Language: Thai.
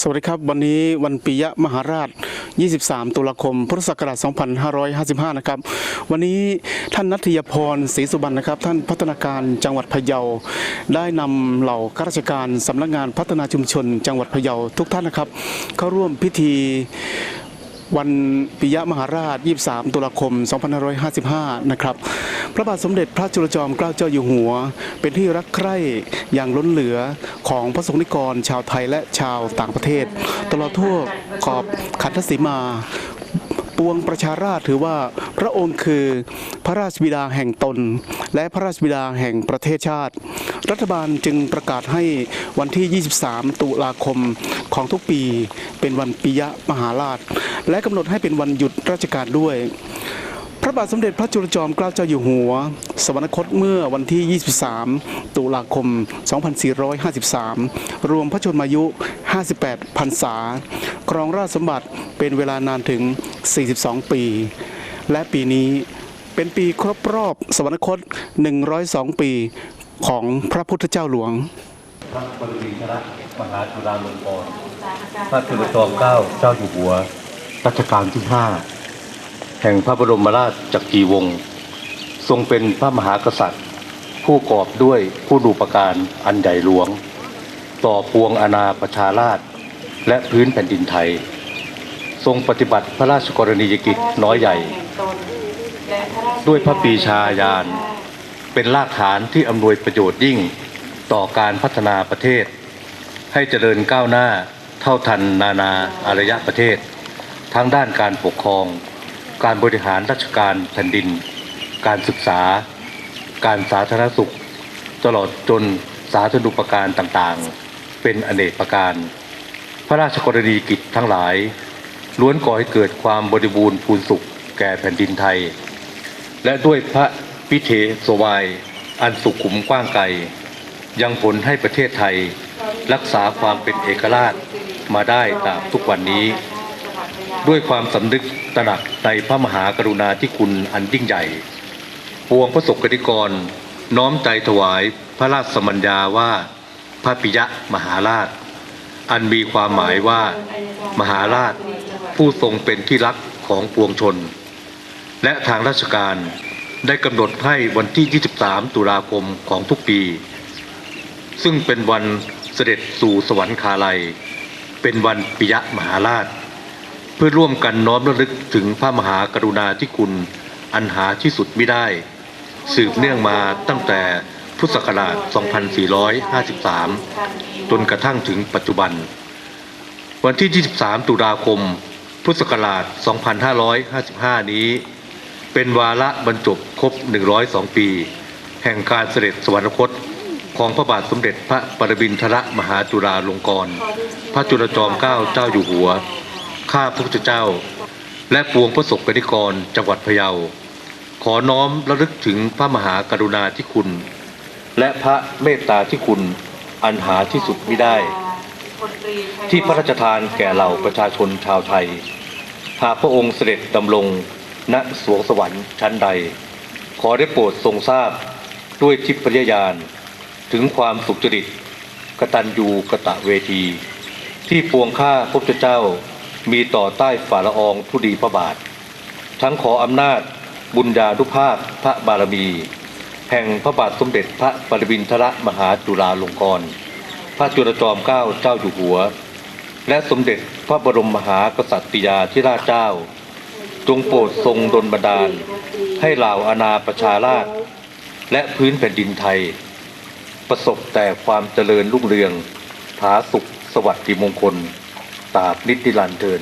สวัสดีครับ วันนี้วันปิยะมหาราช 23 ตุลาคม พุทธศักราช 2555 นะครับ วันนี้ท่านนัทยพรศรีสุบรรณนะครับ ท่านพัฒนาการจังหวัดพะเยา ได้นำเหล่าข้าราชการสำนักงานพัฒนาชุมชน จังหวัดพะเยาทุกท่านนะครับ เข้าร่วมพิธี วันปิยะมหาราช 23 ตุลาคม 2555 นะครับ พระบาทสมเด็จพระจุลจอมเกล้าเจ้าอยู่หัว เป็นที่รักใคร่อย่างล้นเหลือของพระสงฆ์นิกรชาวไทยและชาวต่างประเทศ ตลอดทั่วขอบขันธสีมาปวงประชาราชถือว่าพระองค์คือพระราชบิดาแห่งตน และพระราชบิดาแห่งประเทศชาติ รัฐบาลจึงประกาศให้วันที่ 23 ตุลาคมของทุกปี เป็นวันปิยะมหาราช และกำหนดให้เป็นวันหยุดราชการด้วยพระบาทสมเด็จพระจุลจอมเกล้าเจ้าอยู่หัว สวรรคตเมื่อวันที่ 23 ตุลาคม 2453 รวมพระชนมายุ 58 พรรษา ครองราชสมบัติเป็นเวลานานถึง 42 ปี และปีนี้เป็นปีครบรอบสวรรคต 102 ปี ของพระพุทธเจ้าหลวง พระบรมชนมหาจุฬาลงกรณ์พระจุลจอมเกล้าเจ้าอยู่หัวรัชกาลที่ห้าแห่งพระบรมราชจักรีวงศ์ทรงเป็นพระมหากษัตริย์ ผู้กอบด้วยผู้ดูประการอันใหญ่หลวง ต่อปวงอาณาประชาราชและพื้นแผ่นดินไทย ทรงปฏิบัติพระราชกรณียกิจน้อยใหญ่ ด้วยพระปีชาญาณ เป็นรากฐานที่อำนวยประโยชน์ยิ่งต่อการพัฒนาประเทศ ให้เจริญก้าวหน้าเท่าทันนานาอารยประเทศ ทั้งด้านการปกครอง การบริหารราชการแผ่นดิน การศึกษา การสาธารณสุข ตลอดจนสาธารณูปการต่างๆ เป็นอเนกประการ พระราชกรณียกิจทั้งหลาย ล้วนก่อให้เกิดความบริบูรณ์พูนสุขแก่แผ่นดินไทย และด้วยพระ พิเทศวาย อันสุขุมกว้างไกล ยังผลให้ประเทศไทย รักษาความเป็นเอกราชมาได้ตาบทุกวันนี้ ด้วยความสำนึกตระหนักในพระมหากรุณาธิคุณอันยิ่งใหญ่ ปวงพระสกนิกร น้อมใจถวายพระราชสมัญญาว่า พระปิยะมหาราช อันมีความหมายว่า มหาราชผู้ทรงเป็นที่รักของปวงชน และทางราชการ ได้กำหนดให้วันที่ 23 ตุลาคมของทุกปี ซึ่งเป็นวันเสด็จสู่สวรรคาลัย เป็นวันปิยะมหาราช เพื่อร่วมกันน้อมระลึกถึงพระมหากรุณาธิคุณอันหาที่สุดไม่ได้ สืบเนื่องมาตั้งแต่พุทธศักราช 2453 จนกระทั่งถึงปัจจุบัน วันที่ 23 ตุลาคม พุทธศักราช 2555 นี้ เป็นวาระบรรจบครบ 102 ปี แห่งการเสด็จสวรรคตของพระบาทสมเด็จพระปรมินทรมหาจุฬาลงกรณพระจุลจอมเกล้าเจ้าอยู่หัว ข้าพระพุทธเจ้า และปวงพระศกนิกรจังหวัดพะเยา ขอน้อมระลึกถึงพระมหากรุณาธิคุณ และพระเมตตาธิคุณอันหาที่สุดไมิได้ ที่พระราชทานแก่เหล่าประชาชนชาวไทย หากพระองค์เสด็จดำรง ณสวงสวรรค์ชั้นใด ขอได้โปรดทรงทราบด้วยทิพยญาณถึงความสุจริตกตัญญูกะตะเวที ที่ปวงข้าพระพุทธเจ้ามีต่อใต้ฝ่าละอองทุดีพระบาท ทั้งขออำนาจบุญญานุภาพพระบารมี แห่งพระบาทสมเด็จพระปรมินทรมหาจุฬาลงกรณพระจุลจอมเกล้าเจ้าอยู่หัว และสมเด็จพระบรมมหากษัตริยาธิราชเจ้า จงโปรดทรงดลบันดาล ให้เหล่าอาณาประชาราชและพื้นแผ่นดินไทย ประสบแต่ความเจริญรุ่งเรือง ผาสุขสวัสดิมงคลตราบนิติรันดร์เทิน